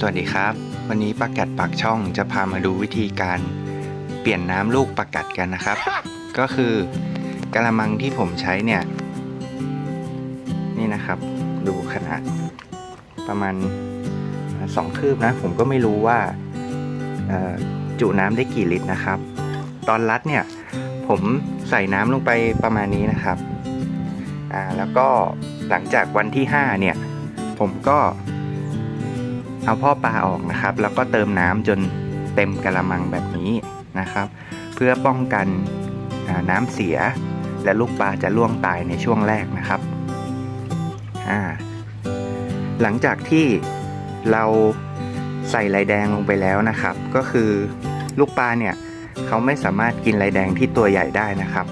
สวัสดีครับ วันนี้ประกัดปากช่องจะพามาดูวิธีการเปลี่ยนน้ำลูกประกัดกันนะครับ ก็คือกระมังที่ผมใช้เนี่ย นี่นะครับ ดูขนาด ประมาณสองคืบนะ ผมก็ไม่รู้ว่าจุน้ำได้กี่ลิตรนะครับ ตอนรัดเนี่ย ผมใส่น้ำลงไปประมาณนี้นะครับ อ่าแล้วก็หลังจากวันที่ 5 เนี่ย ผมก็ เอาพ่อปลาออกนะครับ แล้วก็เติมน้ำจนเต็มกระมังแบบนี้นะครับ เพื่อป้องกันอ่าน้ำเสีย และลูกปลาจะล่วงตายในช่วงแรกนะครับอ่าหลังจากที่เราใส่ลายแดงลงไปแล้วนะครับ ก็คือลูกปลาเนี่ยเขาไม่สามารถกินลายแดงที่ตัวใหญ่ได้นะครับ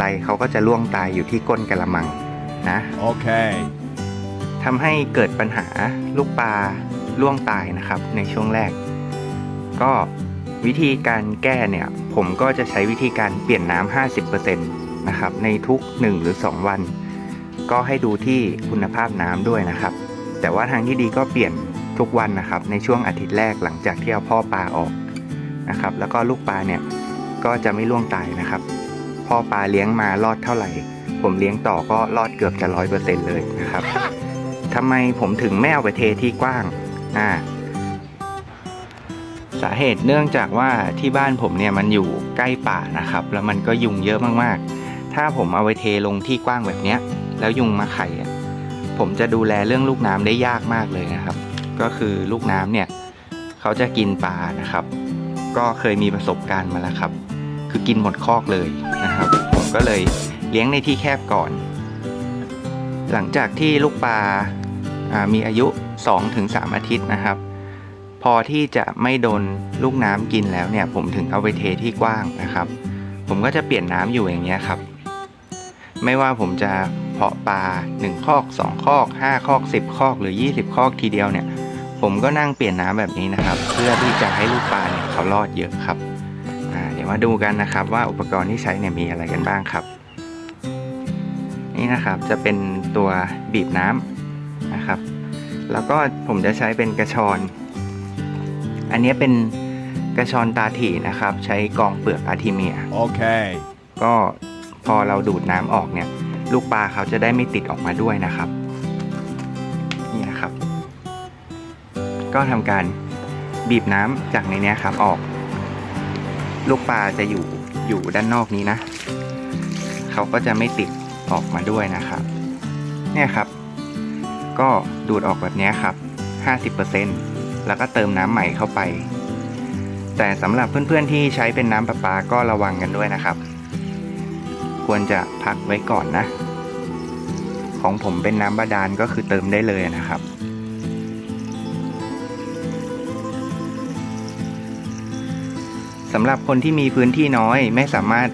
ลายเขาก็จะล่วงตายอยู่ที่ก้นกระมังนะ Okay. ทำให้เกิดปัญหาลูกปลา ล่วงตายนะครับในช่วงแรก ก็วิธีการแก้เนี่ย ผมก็จะใช้วิธีการเปลี่ยนน้ำ50%นะครับ ในทุก 1 หรือ 2 วัน ก็ให้ดูที่คุณภาพน้ำด้วยนะครับ แต่ว่าทางที่ดีก็เปลี่ยนทุกวันนะครับ ในช่วงอาทิตย์แรกหลังจากที่เอาพ่อปลาออกนะครับ แล้วก็ลูกปลาเนี่ยก็จะไม่ล่วงตายนะครับ พ่อปลาเลี้ยงมารอดเท่าไหร่ ผมเลี้ยงต่อก็รอดเกือบจะร้อยเปอร์เซ็นต์เลยนะครับทำไมผมถึงไม่เอาไปเทที่กว้าง อ่าสาเหตุเนื่องจากว่าที่บ้านผมเนี่ยมันอยู่ใกล้ป่านะครับ แล้วมันก็ยุงเยอะมากๆ ถ้าผมเอาไปเทลงที่กว้างแบบเนี้ย แล้วยุงมาไข่ผมจะดูแลเรื่องลูกน้ำได้ยากมากเลยนะครับ ก็คือลูกน้ำเนี่ยเขาจะกินปลานะครับ ก็เคยมีประสบการณ์มาแล้วครับ คือกินหมดคอกเลยนะครับ ผมก็เลยเลี้ยงในที่แคบก่อน หลังจากที่ลูกปลาามีอายุ 2-3 อาทิตย์นะครับ พอที่จะไม่โดนลูกน้ำกินแล้วเนี่ย ผมถึงเอาไปเทที่กว้างนะครับ ผมก็จะเปลี่ยนน้ำอยู่อย่างเงี้ยครับ ไม่ว่าผมจะเพาะปลา1คอก 2 คอก 5 คอก 10 คอก หรือ 20 คอกทีเดียวเนี่ย ผมก็นั่งเปลี่ยนน้ำแบบนี้นะครับ เพื่อที่จะให้ลูกปลาเนี่ยเขารอดเยอะครับเดี๋ยวมาดูกันนะครับว่าอุปกรณ์ที่ใช้เนี่ยมีอะไรกันบ้างครับ นี่นะครับจะเป็นตัวบีบน้ำนะครับ แล้วก็ผมจะใช้เป็นกระชอน อันนี้เป็นกระชอนตาถี่นะครับ ใช้กรองเปลือกอาร์ทิเมีย Okay. ก็พอเราดูดน้ำออกเนี่ย ลูกปลาเขาจะได้ไม่ติดออกมาด้วยนะครับ นี่นะครับ ก็ทำการบีบน้ำจากในเนี้ยครับออก ลูกปลาจะอยู่อยู่ด้านนอกนี้นะ เขาก็จะไม่ติดออกมาด้วยนะครับ เนี่ยครับ ก็ดูดออกแบบนี้ครับ 50%แล้วก็เติมน้ำใหม่เข้าไป แต่สำหรับเพื่อนๆที่ใช้เป็นน้ำประปาก็ระวังกันด้วยนะครับ ควรจะพักไว้ก่อนนะ ของผมเป็นน้ำบาดาลก็คือเติมได้เลยนะครับสำหรับคนที่มีพื้นที่น้อยไม่สามารถ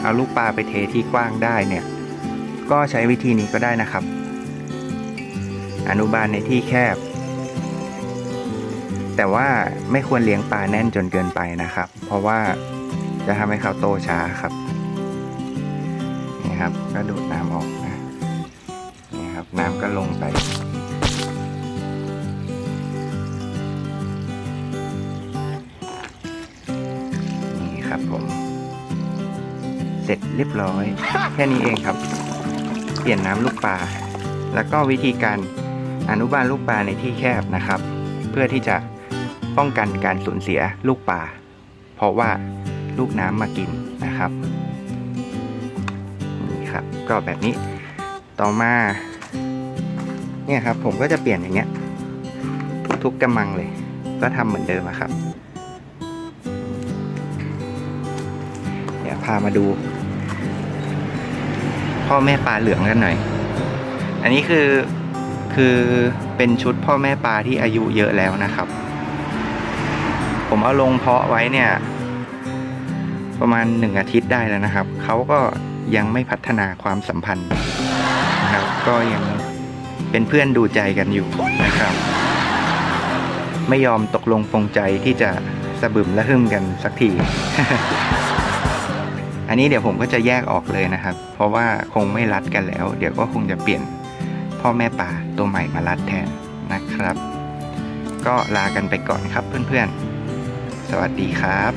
เอาลูกปลาไปเทที่กว้างได้เนี่ย ก็ใช้วิธีนี้ก็ได้นะครับ อนุบาลในที่แคบ แต่ว่าไม่ควรเลี้ยงปลาแน่นจนเกินไปนะครับ เพราะว่าจะทำให้เขาโตช้าครับนี่ครับก็ดูดน้ำออกนะนี่ครับน้ำก็ลงไปนี่ครับผม เสร็จเรียบร้อย แค่นี้เองครับ เปลี่ยนน้ำลูกปลาแล้วก็วิธีการ อนุบาลลูกปลาในที่แคบนะครับ เพื่อที่จะป้องกันการสูญเสียลูกปลาเพราะว่าลูกน้ำมากินนะครับนี่ครับ ก็แบบนี้ต่อมาเนี่ยครับผมก็จะเปลี่ยนอย่างเงี้ย ทุกๆกำมังเลย ก็ทำเหมือนเดิมอะครับเดี๋ยวพามาดู พ่อแม่ปลาเหลืองกันหน่อย อันนี้คือ คือเป็นชุดพ่อแม่ปลาที่อายุเยอะแล้วนะครับ ผมเอาลงเพาะไว้เนี่ย ประมาณหนึ่งอาทิตย์ได้แล้วนะครับ เขาก็ยังไม่พัฒนาความสัมพันธ์นะครับ ก็ยังเป็นเพื่อนดูใจกันอยู่นะครับ ไม่ยอมตกลงปรงใจที่จะสะบึมและหึ่มกันสักที อันนี้เดี๋ยวผมก็จะแยกออกเลยนะครับ เพราะว่าคงไม่รัดกันแล้ว เดี๋ยวก็คงจะเปลี่ยน พ่อแม่ปลาตัวใหม่มารัดแทนนะครับ ก็ลากันไปก่อนครับเพื่อนๆ สวัสดีครับ